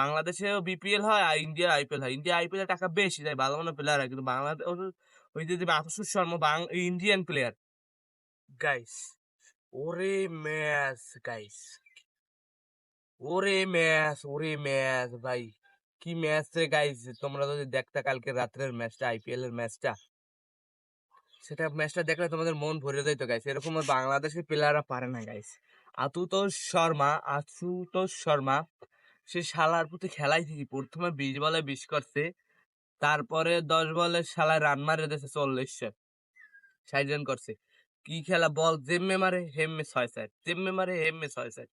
বাংলাদেশেও বিপিএল হয় আর ইন্ডিয়া আইপিএল হয়। ইন্ডিয়া আইপিএল টাকা বেশি দেয় ভালো ভালো প্লেয়ার হয়। কিন্তু বাংলাদেশ ওই যে যে শর্মা ইন্ডিয়ান প্লেয়ার গাইস ওরে ম্যাচ গাইস ওরে ম্যাচ ওরে ম্যাচ, ভাই। কি ম্যাচ রে গাইস তোমরা যদি দেখতে কালকে রাত্রের ম্যাচটা আইপিএল এর ম্যাচটা। সেটা ম্যাচটা দেখলে তোমাদের মন ভরে যেত গাইস এরকম বাংলাদেশের প্লেয়াররা পারে না গাইস আতুতোষ শর্মা, আশুতোষ শর্মা সে শালার প্রতি খেলাই থেকে প্রথমে বিশ বলে বিশ করছে, তারপরে দশ বলে শালা রান মারে দিয়েছে চল্লিশশো ষাট রান করছে। কি খেলা? বল জেমে মারে হেমে ছয় সাইড জেমে মারে হেমে ছয় সাইড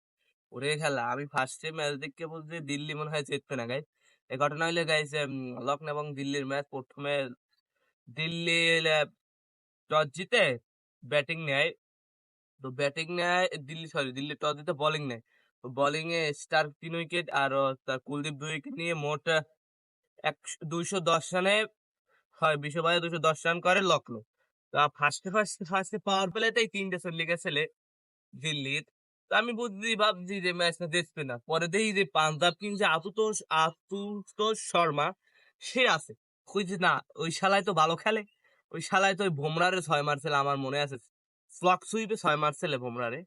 ওরে খেলা, আমি ফার্স্টে ম্যাচ দেখতে বলছি দিল্লি মনে হয় জিতবে না গাইস এই ঘটনা হইলে গাইস লখনৌ এবং দিল্লির ম্যাচ প্রথমে দিল্লি টস জিতে ব্যাটিং নেয়। তো ব্যাটিং নেয়, দিল্লি সরি দিল্লি টস জিতে বোলিং নেয়। তো বোলিং এ স্টার তিন উইকেট আর কুলদীপ দুই উইকেট নিয়ে মোট দুইশো দশ রানে হয় বিশো বাজে দুশো দশ রান করে লখনৌ তা ফার্স্টে ফার্স্টে ফার্স্টে পাওয়ার প্লেতেই তিনটে চলে ছেলে দিল্লির। তো আমি বুঝছি ভাবছি যে ম্যাচটা জিতবে না। পরে দেখি যে পাঞ্জাব কিংস আতুতোষ আতুতোষ শর্মা, সে আছে। খুঁজে না, ওই শালায় তো ভালো খেলে। ওই শালায় তো ওই ভোমরারে ছয় মারছিল, আমার মনে আছে। ফ্লক সুইপে ছয় মারছিলে ভোমরারে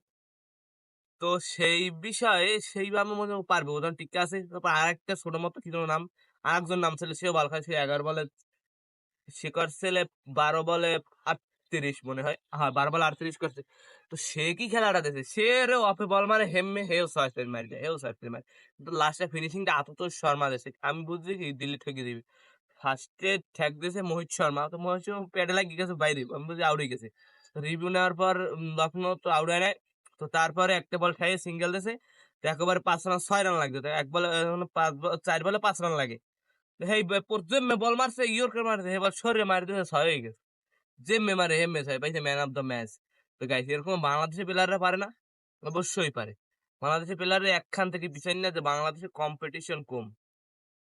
তো সেই বিষয়ে সেইভাবে মনে পারবে। ওজন ঠিক আছে, তারপর আর একটা ছোট মতো কি নাম আর একজন নাম ছিল, সেও ভালো খেলে সে এগারো বলে শিকর ছেলে, বারো বলে আটত্রিশ মনে হয়। হ্যাঁ বারো বলে আটত্রিশ করছে। তো সে কি খেলাটা দিয়েছে সে রে অফে বল মারে হেমে হেও ছয় মারি দেয় হেও ছয় মারি। কিন্তু লাস্টে ফিনিশিংটা আতত শর্মা দিয়েছে। আমি বুঝছি কি, দিল্লি ঠেকে দিবি। ফার্স্টে ঠেক দিয়েছে মোহিত শর্মা। তো মোহিত শর্মা প্যাডে লাগিয়ে গেছে, বাইরে, আমি বুঝি আউড়ে গেছে। রিভিউ নেওয়ার পর লখনৌ তো আউড়ে নেয় তো তারপরে একটা বল খাইয়ে সিঙ্গেল দিয়েছে তো একেবারে পাঁচ রান ছয় রান লাগবে তো এক বলে পাঁচ চার বলে পাঁচ রান লাগে। তো হেই প্রথমে বল মারছে, ইয়র্কার মারছে এবার শরীরে মারি দিয়েছে ছয় হয়ে গেছে। জেমে মারে হেমে ছয়। পাইছে ম্যান অফ দ্য ম্যাচ তো গাইছে এরকম বাংলাদেশের প্লেয়াররা পারে না? অবশ্যই পারে। বাংলাদেশের প্লেয়াররা একখান থেকে পিছাই না যে বাংলাদেশের কম্পিটিশন কম।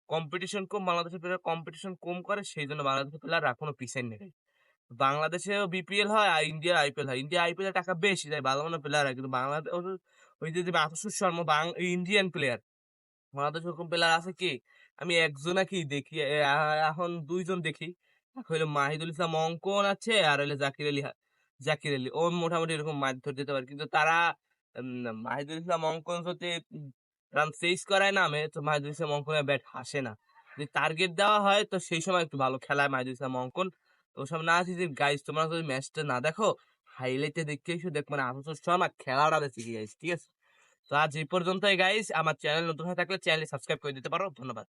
কম্পিটিশন কম বাংলাদেশের প্লেয়ার কম্পিটিশন কম করে, সেই জন্য বাংলাদেশের প্লেয়ার এখনও পিছাই নেই। বাংলাদেশেও বিপিএল হয় আর ইন্ডিয়া আইপিএল হয়। ইন্ডিয়া আইপিএল টাকা বেশি দেয় ভালো ভালো প্লেয়ার হয়। কিন্তু বাংলাদেশ ওই যে আতসুর শর্মা ইন্ডিয়ান প্লেয়ার বাংলাদেশ ওরকম প্লেয়ার আছে কি? আমি একজনা কি দেখি এখন দুইজন দেখি। হইল মাহিদুল ইসলাম অঙ্কন আছে আর হইল জাকির আলী জাকির আলী। ও মোটামুটি এরকম মাছ ধরে যেতে পারে। কিন্তু তারা মাহিদুল ইসলাম অঙ্কন যদি রান চেস করায় নামে, তো মাহিদুল ইসলাম অঙ্কনের ব্যাট হাসে না। যদি টার্গেট দেওয়া হয়, তো সেই সময় একটু ভালো খেলায় মাহিদুল ইসলাম অঙ্কন। ওসব না আছে গাইজ তোমরা যদি ম্যাচটা না দেখো হাইলাইটে দেখতে এসে, দেখব না ছ আমার খেলাটা দেখছি গাইজ ঠিক আছে? তো আজ এই পর্যন্তই গাইজ আমার চ্যানেল নতুন হয়ে থাকলে চ্যানেল সাবস্ক্রাইব করে দিতে পারো, ধন্যবাদ।